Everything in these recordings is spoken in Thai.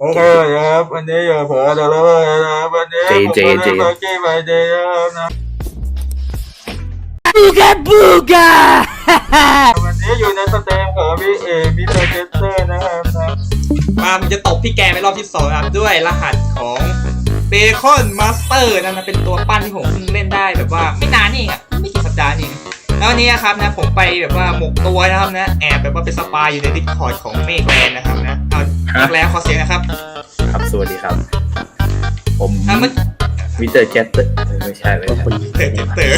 โอเคครับวันนี้อยู่ผมจะเล่านะครับวันนี้เจผมเจก็เจได้มาเกมไอเดียนะ Booga booga! วันนี้อยู่ในสเตมของพี่เอมิสเตอร์เจสเตอร์นะครับนะมาผมจะตบพี่แกไปรอบที่สองครับด้วยรหัสของเบคอนมาสเตอร์นั่นนะเป็นตัวปั้นที่ผมเพิ่งเล่นได้แบบว่าไม่นานนี่เองอะ แล้ววันนี้นะครับนะผมไปแบบว่าหมกตัวนะครับนะแอบแบบว่าเป็นสปายอยู่ในดิสคอร์ดของเมกแลนนะครับนะเอาอีกแล้วขอเสียงนะครับ ครับ สวัสดีครับ ผมอะมันมิสเตอร์แคทเตอร์ไม่ใช่ไม่ใช่เต๋อเต๋อ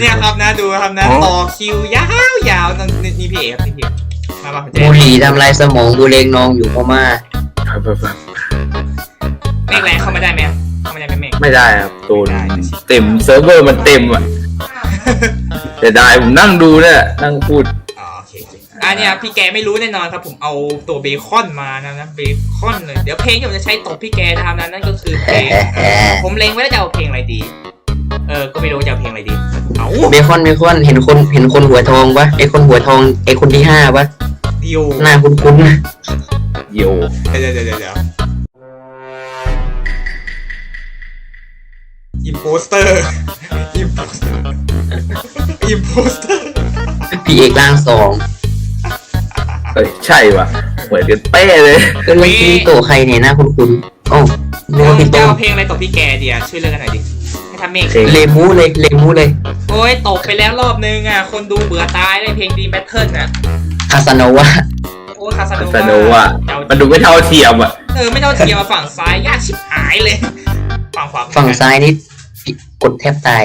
เนี่ยครับนะดูครับนะต่อคิวยาวๆนั่นนี่นี่พี่เอกครับนี่พี่เอกมามาผมจะบุหรี่ทำลายสมองบุเรงนองอยู่พม่าครับครับครับเมกแลนเข้ามาได้ไหมเข้ามาได้ไหมเมกไม่ได้ครับโดนไม่ได้เต็มเซิร์ฟเวอร์มันเต็มอะ แต่ได้ผมนั่งดูเนี่ยนั่งพูดอ๋อโอเคโอเคอะเนี่ยพี่แกไม่รู้แน่นอนครับผมเอาตัวเบคอนมานะนะเบคอนเลยเดี๋ยวเพลงที่ผมจะใช้ตบพี่แกนะครับนะนั่นก็คือเพลงผมเล็งไว้แล้วจะเอาเพลงอะไรดี เออก็ไม่รู้จะเอาเพลงอะไรดีเอาเบคอนเบคอนเห็นคนเห็นคนหัวทองปะไอคนหัวทองไอคนที่ห้าปะดิวหน้าคุ้นๆนะโยเดี๋ยวเดี๋ยวเดี๋ยวเดี๋ยวอิมโพสเตอร์ อิมโพสเตอร์พี่เอกร่างสองเฮ้ยใช่ว่ะเหมือนกันเป๊ะเลยก็เลยพี่โตใครเนี่ยหน้าคุ้นๆโอ้นึกว่าพี่โตจะเอาเพลงอะไรตบพี่แกเดียวช่วยเลือกกันหน่อยดิ ให้ทำเมฆเพลงเลมูเลยเลมูเลย โอ้ยตกไปแล้วรอบนึงอะ คนดูเบื่อตายเลยเพลงดีแบทเทิลน่ะคาสโนวาโอ้ยคาสโนสนุกอะจะเอามันดูไม่เท่าเทียมอะ เออไม่เท่าเทียมมาฝั่งซ้ายยากชิบหายเลย ฝั่งขวาฝั่งซ้ายนี่กดแทบตาย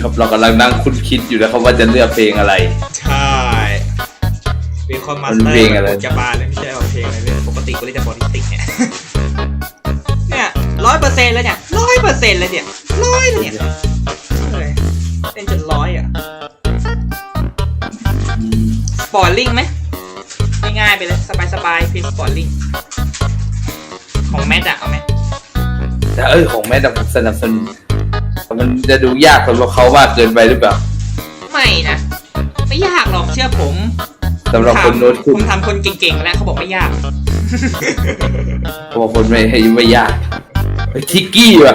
ครับเรากำลังนั่งคุ้นคิดอยู่นะครับว่าจะเลือกเพลงอะไร ใช่เบคอนมาสมันเตอเพลงร์อะไรจะบานเลยไม่ใช่เอาเพลงอะไรเลยปกติกูเล่นแต่บอดี้ติกเนี่ย เนี่ยร้อยเปอร์เซ็นต์แล้วเนี่ยร้อยเปอร์เซ็นต์เลยเนี่ยร้อยเลยเนี่ยเฮ้ยเล่นจนร้อยอะ สปอร์ลิงไหมง่ายๆไปเลย สบายๆเพลงสปอร์ลิงของแมทอะเอาไหมแต่เออของแม่แต่ผมสนับสนุนแต่ มันจะดูยากสำหรับเขามากเกินไปหรือเปล่าไม่นะไม่ยากหรอกเชื่อผมสำหรับคนโน้ตผคุณมทำคนเก่งๆแล้วเขาบอกไม่ยากเพราะว่าคนไม่ให้ไม่ยากไอ้ทิกกี้ว่ะ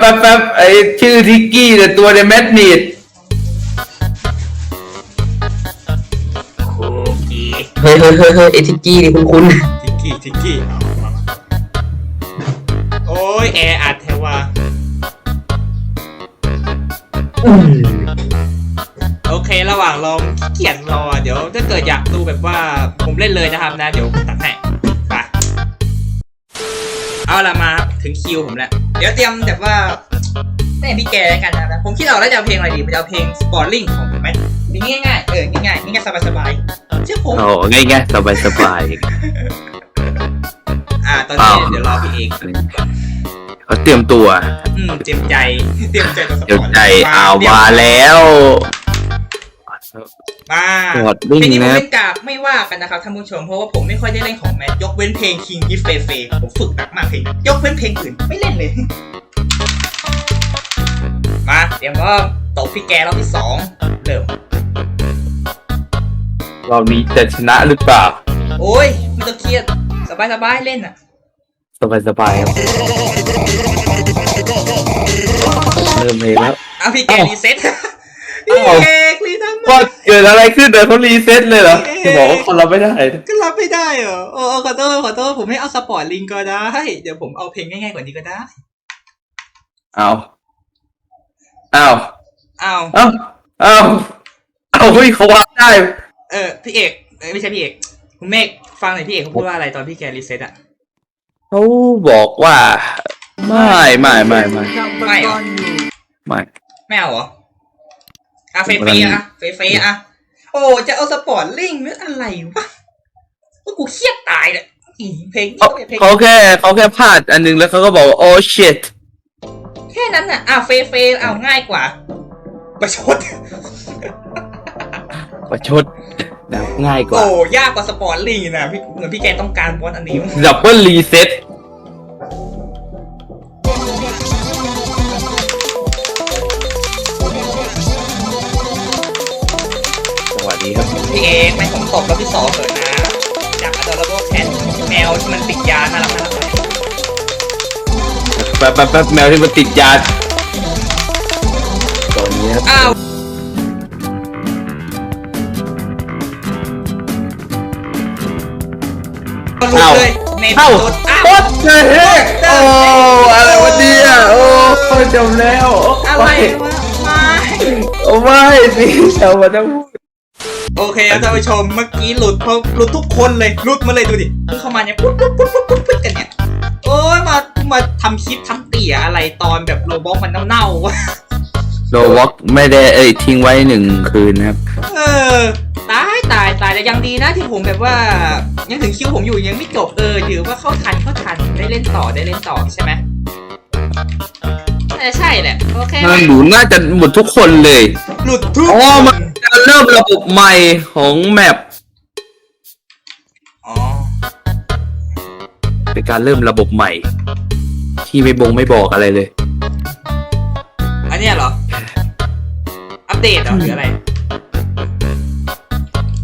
แป๊บแป๊บไอ้ชื่อทิกกี้แต่ตัวในแมทนิดคุกกี้เฮ้ยเฮ้ยเฮ้ยเฮ้ยเอทิกกี้นี่คุ้นทิกกี้ทิกกี้เอามามาโอ้ยแออัดแโอเคระหว่างรอขี้เกียจรอเดี๋ยวถ้าเกิดอยากดูแบบว่าผมเล่นเลยนะครับนะเดี๋ยวตัดให้ไปเอาละมาครับถึงคิวผมแล้ว เดี๋ยวเตรียมแบบว่าเล่นพี่แกแล้วกันนะครับผมคิดเอาแล้วจะเอาเพลงอะไรดีผมจะเอาเพลงสปอร์ตลิงของผมไหมเพลงง่ายๆเออง่ายๆง่ายๆสบายๆเชื่อผมโอ้ง่ายง่ายสบายสบายอ่าตอนนี้เดี๋ยวรอพี่เอกก่อน เขาเตรียมตัวอืมเตรียมใจเตรียมใจต่อสปเตรียมอร์ตใจเอามาแล้วมาสปอร์ตลิงเพลงนี้ผมนะเล่นกากไม่ว่ากันนะครับท่านผู้ชมเพราะว่าผมไม่ค่อยได้เล่นของแมทยกเว้นเพลง King If Fei Fei ผมฝึกหนักมากเพลงนี้ยกเว้นเพลงอื่นไม่เล่นเลย มาเตรียมว่าตบพี่แกรอบที่สองเริ่มเรานี้จะชนะหรือเปล่า โอ้ยไม่ต้องเครียด สบายสบายๆเล่นอะ สบายสบายครับ เริ่มเพลงแล้วเอาพี่แกอ้าวรีเซ็ตอ้าวพี่แกรีทำไมว่าเกิดอะไรขึ้นเดี๋ยวเขารีเซ็ตเลยเหรอเอ๊ะจะบอกว่าคนเราไม่ได้ก็รับไม่ได้เหรอโอ้ขอโทษขอโทษผมไม่เอาสปอร์ตลิงก็ได้ เดี๋ยวผมเอาเพลงง่ายๆกว่านี้ก็ได้เอาเอาอ้าวเอาเอาเอาเฮ้ยเขาวางได้ เออพี่เอกเอ้ยไม่ใช่พี่เอกคุณเมฆฟังหน่อยพี่เอกเขาพูดว่าอะไรตอนพี่แกรีเซ็ตอะเขาบอกว่า ไม่ไม่ไม่ไม่ ไม่เหรอไม่ไม่เอาเหรออะเฟมันเฟอะเฟเฟอะโอ้จะเอาสปอร์ตลิงหรืออะไรวะก็กูเครียดตายเลยอีเพลงนี้เขาก็เป็นเพลงเขาแค่เขาแค่พลาดอันนึงแล้วเขาก็บอกว่าโอ้ shit แค่นั้นน่ะอะเฟเฟเอาง่ายกว่าประชดประชดนะง่ายกว่าโอ้ยากกว่าสปอร์ตลิงอีกนะพี่เหมือนพี่แกต้องการบอสอันนี้ดับเบิลรีเซ็ต ป๊บแป๊บแป๊บแมวที่มันติดยาตอนนี้ครับอ้าวหลุดเลยในเอ้าโดนอ้าวโคตรเฮ้ยโอ้อะไรวะเนี่ยโอ้จบแล้วอะไรวะไม่โอ้ไม่สิชาวบ้านต้องพูดโอเคครับท่านผู้ชมเมื่อกี้หลุดเพราะหลุดทุกคนเลยหลุดมาเลยดูดิเพิ่งเข้ามาเนี่ยปุ๊บปุ๊บปุ๊บปุ๊บปุ๊บปุ๊บกันเนี่ ยโอ้ยมามาทำคลิปทำเตี่ยอะไรตอนแบบโรบอทมันเน่าๆวะโลวอกไม่ได้เอ้ยทิ้งไว้หนึ่งคืนนะครับ เออ ตายตายตายแต่ยังดีนะที่ผมแบบว่า ยังถึงคิวผมอยู่ยังไม่จบเออถือว่าเข้าทันเข้าทันได้เล่นต่อได้เล่นต่อใช่ไหมน่าจะใช่แหละโอเคมันหนูน่าจะหมดทุกคนเลย หลุดทุกอ๋อคมันนจะเริ่มระบบใหม่ของแมป เป็นการเริ่มระบบใหม่ ที่ไม่บงไม่บอกอะไรเลย อันเนี้ยเหรอ อัปเดตเหรอหรืออะไร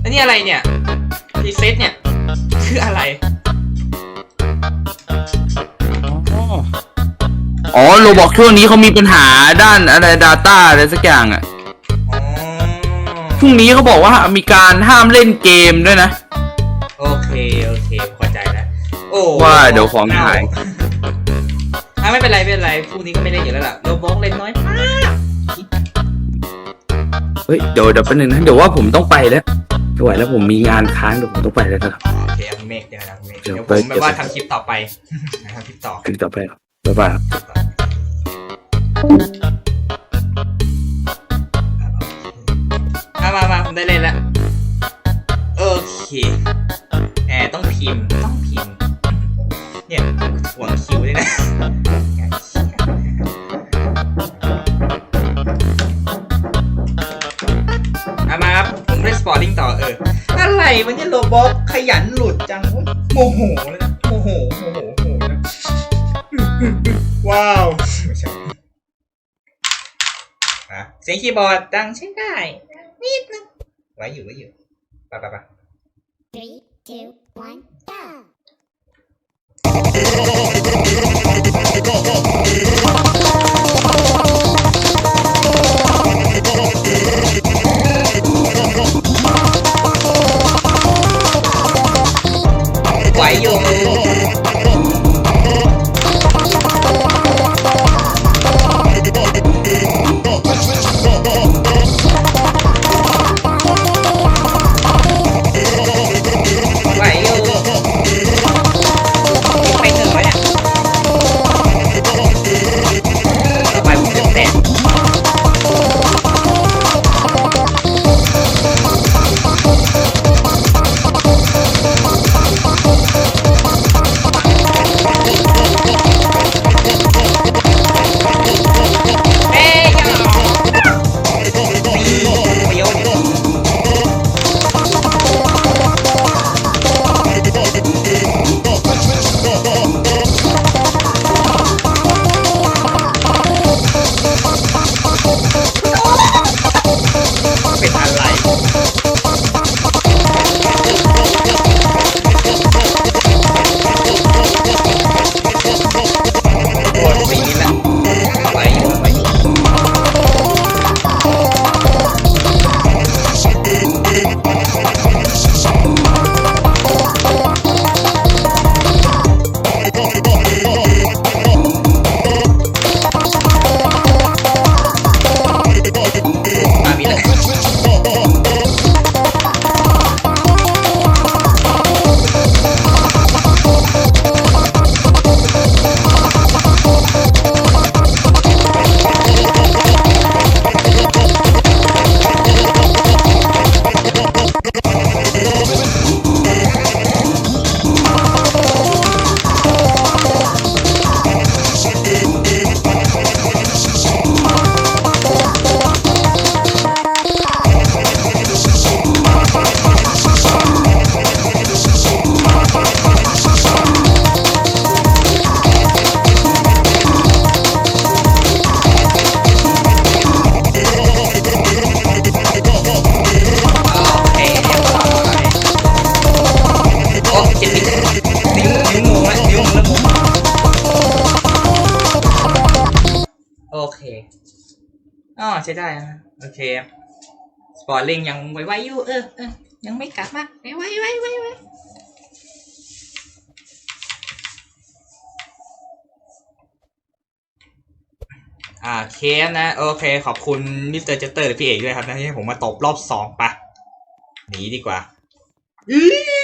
อันนี้อะไรเนี่ยรีเซ็ตเนี่ย คืออะไรอ๋อโรบอกช่วงนี้เขามีปัญหาด้านอะไร Data อะไรสักอย่างอะ อ๋อช่วงนี้เขาบอกว่ามีการห้ามเล่นเกมด้วยนะ โอ้ว่าเดี๋ยวของหาย อะไม่เป็นไรไม่เป็นไรพรุ่งนี้ก็ไม่เล่นอยู่แล้วล่ะโรบอกเล่นน้อยมากเฮ้ยเดี๋ยวเดี๋ยวแป๊บนึงนะเดี๋ยวว่าผมต้องไปแล้วไม่ไหวแล้วผมมีงานค้างเดี๋ยวผมต้องไปแล้วนะครับ โอเคคุณเมฆเดี๋ยวนะคุณเมฆเดี๋เดี๋ยยววไปผมแบบว่าทำคลิปต่อไปทำคลิปต่อถึงต่อไปครับบ๊ายบายครับมามามาผมได้เล่นแล้วโอเคแอบต้องพิมพ์ต้องพิมพ์ เนี่ยห่วงคิวด้วยนะเอามาครับ ผมเล่นสปอร์ติ้งต่อเออ อะไรวันนี้โรบอทขยันหลุดจังโมโหเลยนะโมโหโมโหโมโหนะว้าวไม่ใช่อะเสียงคีย์บอร์ดดังใช้ได้นิดนึงไว้อยู่ไว้อยู่ไปไปไป Three, two, one, go! ไว้ โอเคอ๋อใช้ได้นะโอเคสปอร์ลิงยังไวๆอยู่ เออเออยังไม่กลับมาไวไวไวไวไวอ่าเคฟนะ โอเค ขอบคุณมิสเตอร์เจสเตอร์พี่เอกด้วยครับนะที่ให้ผมมาตบรอบสองปะหนีดีกว่าอื้อ